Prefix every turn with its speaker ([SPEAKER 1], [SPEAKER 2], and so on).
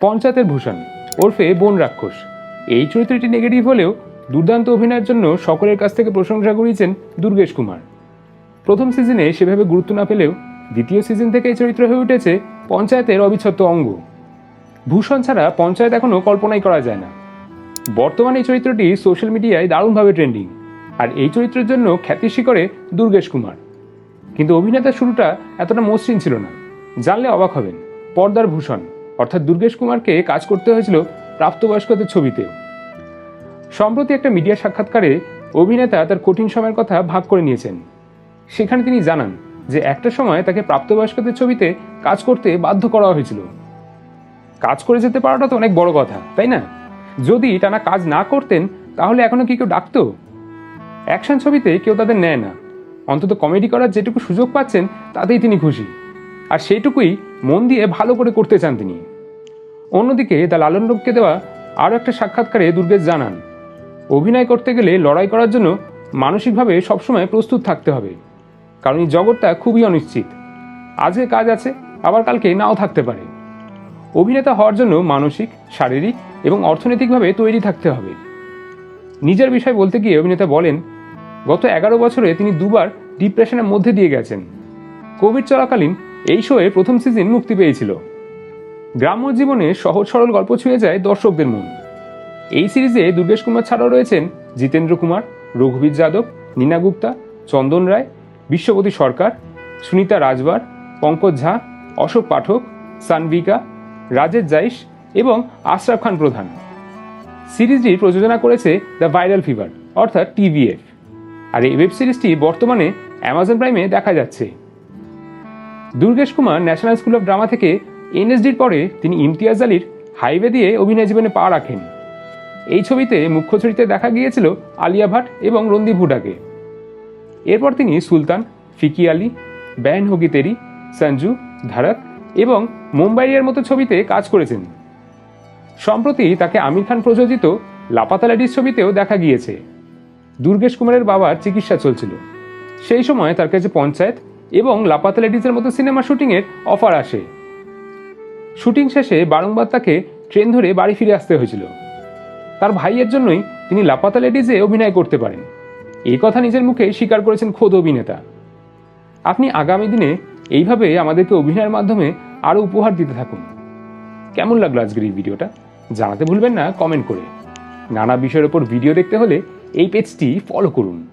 [SPEAKER 1] পঞ্চায়েতের ভূষণ, ওরফে বন রাক্ষস। এই চরিত্রটি নেগেটিভ হলেও দুর্দান্ত অভিনয়ের জন্য সকলের কাছ থেকে প্রশংসা কুড়িয়েছেন দুর্গেশ কুমার। প্রথম সিজনে সেভাবে গুরুত্ব না পেলেও দ্বিতীয় সিজন থেকে এই চরিত্র হয়ে উঠেছে পঞ্চায়েতের অবিচ্ছেদ্য অঙ্গ। ভূষণ ছাড়া পঞ্চায়েত এখনও কল্পনাই করা যায় না। বর্তমানে এই চরিত্রটি সোশ্যাল মিডিয়ায় দারুণভাবে ট্রেন্ডিং আর এই চরিত্রের জন্য খ্যাতি শিখরে দুর্গেশ কুমার। কিন্তু অভিনেতার শুরুটা এতটা মসৃণ ছিল না। জানলে অবাক হবেন, পর্দার ভূষণ। অর্থাৎ দুর্গেশ কুমারকে কাজ করতে হয়েছিল প্রাপ্তবয়স্কদের ছবিতেও সম্প্রতি একটা মিডিয়া সাক্ষাৎকারে অভিনেতা তার কঠিন সময়ের কথা ভাগ করে নিয়েছেন। সেখানে তিনি জানান যে একটা সময় তাকে প্রাপ্তবয়স্কদের ছবিতে কাজ করতে বাধ্য করা হয়েছিল। কাজ করে যেতে পারাটা তো অনেক বড় কথা, তাই না? যদি টানা কাজ না করতেন, তাহলে এখনও কি কেউ ডাকতো? অ্যাকশন ছবিতে কেউ তাদের নেয় না। অন্তত কমেডি করার যেটুকু সুযোগ পাচ্ছেন, তাতেই তিনি খুশি। আর সেইটুকুই মন দিয়ে ভালো করে করতে চান তিনি। অন্যদিকে দ্য লালন লোককে দেওয়া আরও একটা সাক্ষাৎকারে দুর্গেশ জানান, অভিনয় করতে গেলে লড়াই করার জন্য মানসিকভাবে সবসময় প্রস্তুত থাকতে হবে, কারণ এই জগৎটা খুবই অনিশ্চিত। আজকে কাজ আছে, আবার কালকে নাও থাকতে পারে। অভিনেতা হওয়ার জন্য মানসিক, শারীরিক এবং অর্থনৈতিকভাবে তৈরি থাকতে হবে। নিজের বিষয় বলতে গিয়ে অভিনেতা বলেন, গত এগারো বছরে তিনি দুবার ডিপ্রেশনের মধ্যে দিয়ে গেছেন। কোভিড চলাকালীন এই শোয়ে প্রথম সিজন মুক্তি পেয়েছিল। গ্রাম্য জীবনে সহজ সরল গল্প ছুঁয়ে যায় দর্শকদের মন। এই সিরিজে দুর্গেশ কুমার ছাড়াও রয়েছেন জিতেন্দ্র কুমার, রঘুবীর যাদব, নীনা গুপ্তা, চন্দন রায়, বিশ্বপতি সরকার, সুনিতা রাজবার, পঙ্কজ ঝা, অশোক পাঠক সানভিকা রাজেশ জাইশ এবং আশরাফ খান প্রধান। সিরিজটি প্রযোজনা করেছে দ্য ভাইরাল ফিভার অর্থাৎ টিভিএফ আর এই ওয়েব সিরিজটি বর্তমানে অ্যামাজন প্রাইমে দেখা যাচ্ছে। Durgesh Kumar national school of drama থেকে এনএসডির পরে তিনি ইমতিয়াজ আলীর হাইওয়ে দিয়ে অভিনয় জীবনে পা রাখেন। এই ছবিতে মুখ্য চরিত্রে দেখা গিয়েছিল আলিয়া ভাট এবং রন্দীপ হুডাকে। এরপর তিনি সুলতান, ফিকি আলী, ব্যান হোগি তেরি, সঞ্জু, ধারাক এবং মুম্বাইয়ের মতো ছবিতে কাজ করেছেন। সম্প্রতি তাকে আমির খান প্রযোজিত লাপাতা লেডিস ছবিতেও দেখা গিয়েছে। দুর্গেশ কুমারের বাবার চিকিৎসা চলছিল। সেই সময় তার কাছে পঞ্চায়েত এবং লাপাতা লেডিসের মতো সিনেমা শুটিংয়ের অফার আসে। শুটিং শেষে বারংবার তাকে ট্রেন ধরে বাড়ি ফিরে আসতে হয়েছিল। তার ভাইয়ের জন্যই তিনি লাপাতা লেডিজে অভিনয় করতে পারেন। এই কথা নিজের মুখে স্বীকার করেছেন খোদ অভিনেতা। আপনি আগামী দিনে এইভাবে আমাদেরকে অভিনয়ের মাধ্যমে আরও উপহার দিতে থাকুন। কেমন লাগল আজকের এই ভিডিওটা? জানাতে ভুলবেন না, কমেন্ট করে। নানা বিষয়ের ওপর ভিডিও দেখতে হলে এই পেজটি ফলো করুন।